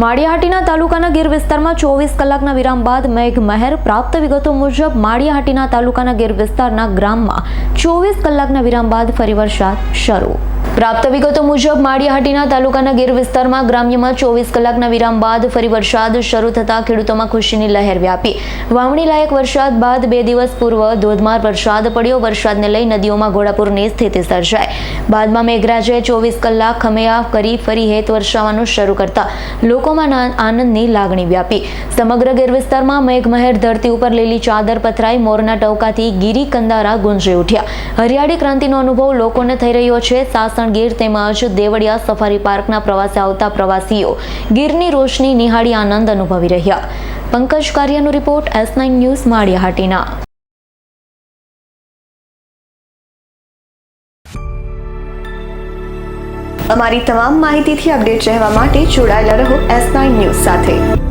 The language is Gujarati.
માળિયાહાટીના તાલુકાના ગીર વિસ્તારમાં ચોવીસ કલાકના વિરામ બાદ મેઘ મહેર પ્રાપ્ત વિગતો મુજબ માળિયાહાટીના તાલુકાના ગીર વિસ્તારના ગ્રામમાં ચોવીસ કલાકના વિરામ બાદ ફરી વરસાદ શરૂ. પ્રાપ્ત વિગતો મુજબ, માળિયાહાટીના તાલુકાના ગીર વિસ્તારમાં ગ્રામ્યમાં ચોવીસ કલાકના વિરામ બાદ ફરી વરસાદ શરૂ થતાં ખેડૂતોમાં ખુશીની લહેર વ્યાપી. વાવણી લાયક વરસાદ બાદ બે દિવસ પૂર્વ ધોધમાર વરસાદ પડ્યો. વરસાદને લઈ નદીઓમાં ઘોડાપૂરની સ્થિતિ સર્જાઈ. બાદમાં મેઘરાજે ચોવીસ કલાક ખમેયા કરી ફરી હેત વરસાવવાનું શરૂ કરતા લોકોમાં આનંદની લાગણી વ્યાપી. સમગ્ર ગીર વિસ્તારમાં મેઘમહેર ધરતી ઉપર લીલી ચાદર પથરાઈ મોરના ટવકાથી ગીરી કંદારા ગુંજી ઉઠ્યા. હરિયાળી ક્રાંતિનો અનુભવ લોકોને થઈ રહ્યો છે. સાસણ ગીર તેમજ દેવળિયા સફારી પાર્કના પ્રવાસે આવતા પ્રવાસીઓ ગીરની રોશની નિહાળી આનંદ અનુભવી રહ્યા. Pankaj કારિયાનો report S nine news Maliyahatina. અમારી તમામ માહિતીથી અપડેટ રહેવા માટે જોડાયેલા રહો એસ નાઇન ન્યૂઝ સાથે.